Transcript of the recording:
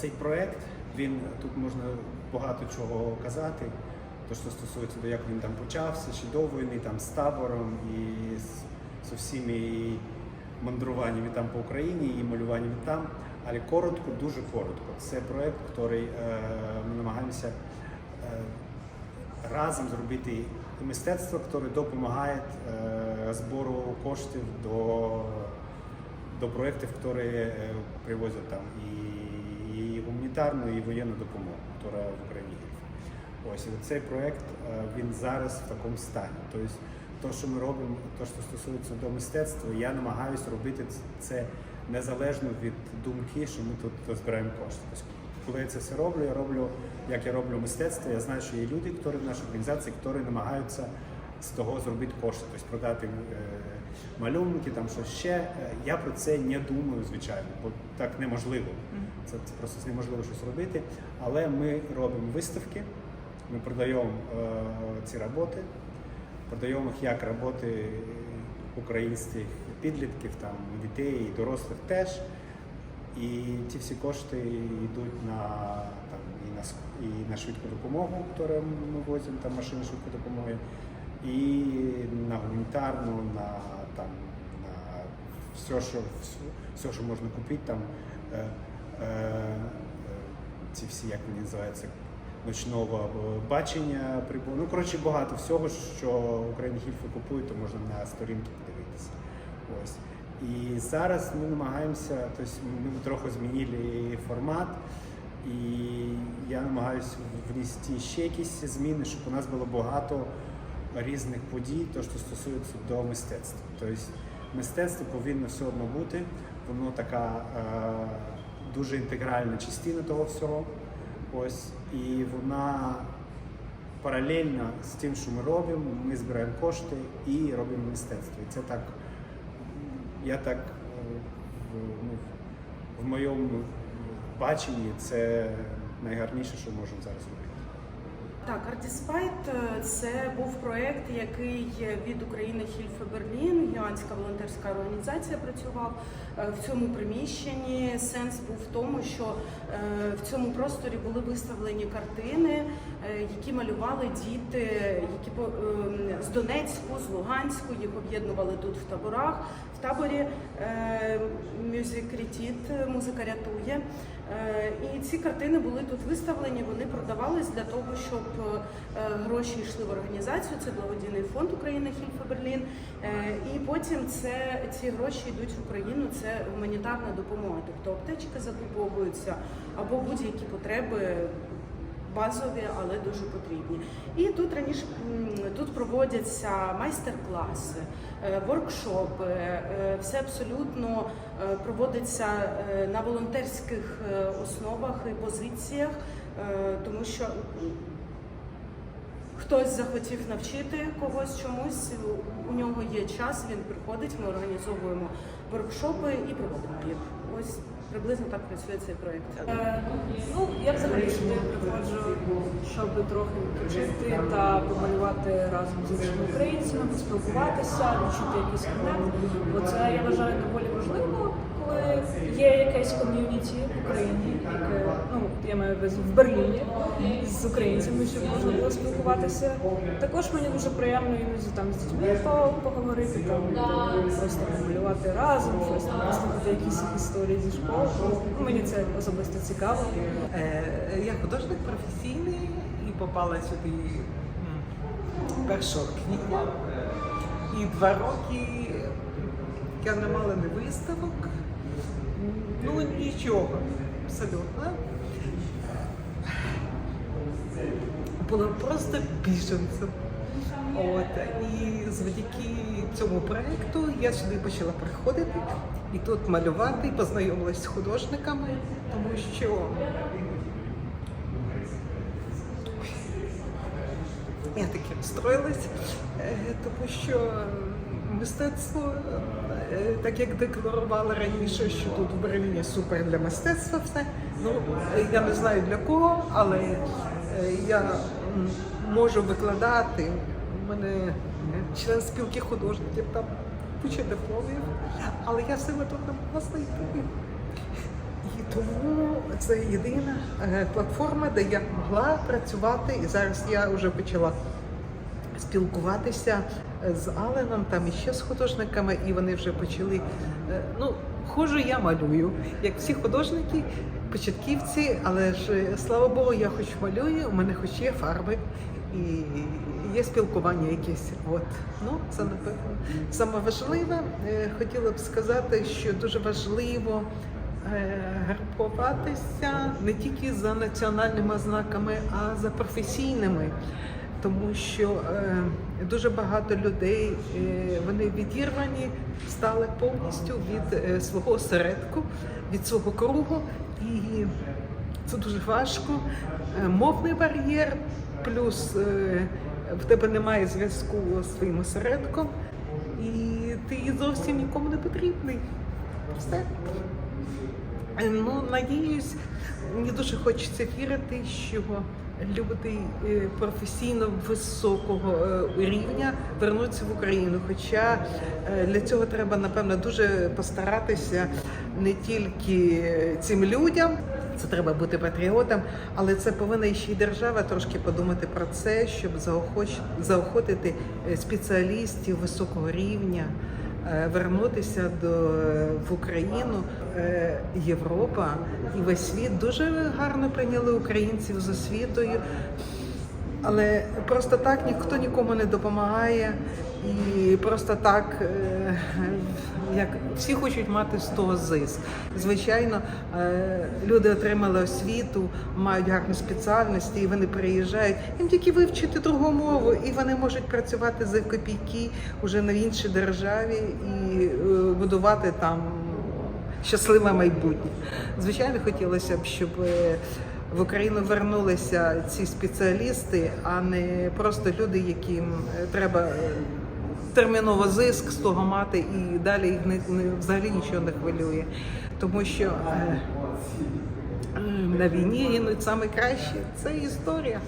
цей проект, він тут можна багато чого казати. То, що стосується до як він там почався, ще до війни, там з табором і з, з усіми мандруваннями там по Україні і малюваннями там. Але коротко, дуже коротко. Це проект, який е, ми намагаємося е, разом зробити мистецтво, яке допомагає е, збору коштів до, до проєктів, які е, привозять там і, і гуманітарну, і воєнну допомогу, яка в Україні. Ось цей проєкт е, він зараз в такому стані. Тобто, те, що ми робимо, те, що стосується до мистецтва, я намагаюся робити це незалежно від думки, що ми тут збираємо кошти. Тобто, коли я це все роблю, я роблю, як я роблю мистецтво, я знаю, що є люди, які в нашій організації, які намагаються з того зробити кошти, тобто продати е, малюнки, там щось ще. Е, Я про це не думаю, звичайно, бо так неможливо. Це, це просто неможливо щось робити. Але ми робимо виставки, ми продаємо е, ці роботи, продаємо їх як роботи українських підлітків, там, дітей дорослих теж. І ті всі кошти йдуть на, там, і на, і на швидку допомогу, яку ми возимо, там машини швидкої допомоги, і на гуманітарну, на, там, на все, що, все, що можна купити, там, е, е, ці всі, як вони називаються, ночного бачення, прибу- ну, коротше, багато всього, що Україні Хільфи купують, то можна на сторінки подивитися. Ось. І зараз ми намагаємося, тобто ми трохи змінили формат, і я намагаюся внести ще якісь зміни, щоб у нас було багато різних подій, то що стосується до мистецтва. Тобто мистецтво повинно все одно бути, воно така е, дуже інтегральна частина того всього. Ось, і вона паралельно з тим, що ми робимо, ми збираємо кошти і робимо мистецтво. І це так я так е, ну, в моєму баченні це найгарніше, що можемо зараз робити. Так, Артіспайт це був проєкт, який від України Хільфе Берлін, гігантська волонтерська організація працював е, в цьому приміщенні. Сенс був в тому, що е, в цьому просторі були виставлені картини, е, які малювали діти, які е, з Донецьку, з Луганську, їх об'єднували тут в таборах. В таборі Retreat, музика рятує. І ці картини були тут виставлені. Вони продавались для того, щоб гроші йшли в організацію. Це благодійний фонд України Хільфа Берлін. Е, І потім це ці гроші йдуть в Україну. Це гуманітарна допомога. Тобто аптечки закуповуються або будь-які потреби. Базові, але дуже потрібні. І тут раніше тут проводяться майстер-класи, е, воркшопи, е, все абсолютно е, проводиться е, на волонтерських е, основах і позиціях, е, тому що хтось захотів навчити когось чомусь, у нього є час, він приходить, ми організовуємо воркшопи і проводимо їх. Ось приблизно так працює цей проєкт. Е, Ну, я взагалі сюди приходжу, щоб трохи відпочити та помалювати разом з іншими українцями, поспілкуватися, відчути якийсь контакт. Бо це я вважаю доволі важливо, є якесь ком'юніті в Україні, яке ну я маю в Берліні з українцями, щоб можна було спілкуватися. Також мені дуже приємно іноді там з дітьми поговорити, там просто помалювати разом, щось там послухати якісь історії зі школи. Ну, Мені це особисто цікаво. Е, Я художник професійний і попала сюди м, 1 квітня. І два роки я не мала не виставок. Ну нічого, абсолютно. Була просто біженцем. От і завдяки цьому проекту я сюди почала приходити і тут малювати, і познайомилась з художниками, тому що я таки розстроїлась, е, тому що мистецтво, так як декларувала раніше, що тут в Берліні супер для мистецтва все. Ну е, я не знаю для кого, але е, я можу викладати. У мене е, член спілки художників там куча дипломів, але я себе тут не могла знайти. І Тому це єдина е, платформа, де я могла працювати, і зараз я вже почала спілкуватися з Аленом, там іще з художниками, і вони вже почали. е, Ну, хожу, я малюю, як всі художники, початківці, але ж е, слава Богу, я хоч малюю, у мене хоч є фарби і є спілкування якесь. От ну це напевно саме важливе. Е, Хотіла б сказати, що дуже важливо. Групуватися не тільки за національними ознаками, а за професійними тому що е, дуже багато людей е, вони відірвані стали повністю від е, свого осередку, від свого кругу, і це дуже важко. Е, мовний бар'єр, плюс е, в тебе немає зв'язку з своїм осередком, і ти зовсім нікому не потрібний. Все. Е, Ну, надіюсь, мені дуже хочеться вірити, що люди е, професійно високого е, рівня вернуться в Україну. Хоча е, для цього треба, напевно, дуже постаратися не тільки цим людям. Це треба бути патріотом, але це повинна ще й держава трошки подумати про це, щоб заохотити спеціалістів високого рівня вернутися до в Україну. Е, Європа і весь світ дуже гарно прийняли українців з освітою. Але просто так ніхто нікому не допомагає, і просто так, е, як всі хочуть мати з того зиск. Звичайно, е, люди отримали освіту, мають гарні спеціальності, і вони приїжджають. Їм тільки вивчити другу мову, і вони можуть працювати за копійки уже на іншій державі і е, будувати там щасливе майбутнє. Звичайно, хотілося б, щоб в Україну вернулися ці спеціалісти, а не просто люди, яким е, треба е, терміново зиск з того мати, і далі їх не, взагалі нічого не хвилює. Тому що е, на війні гинуть найкраще. Це історія.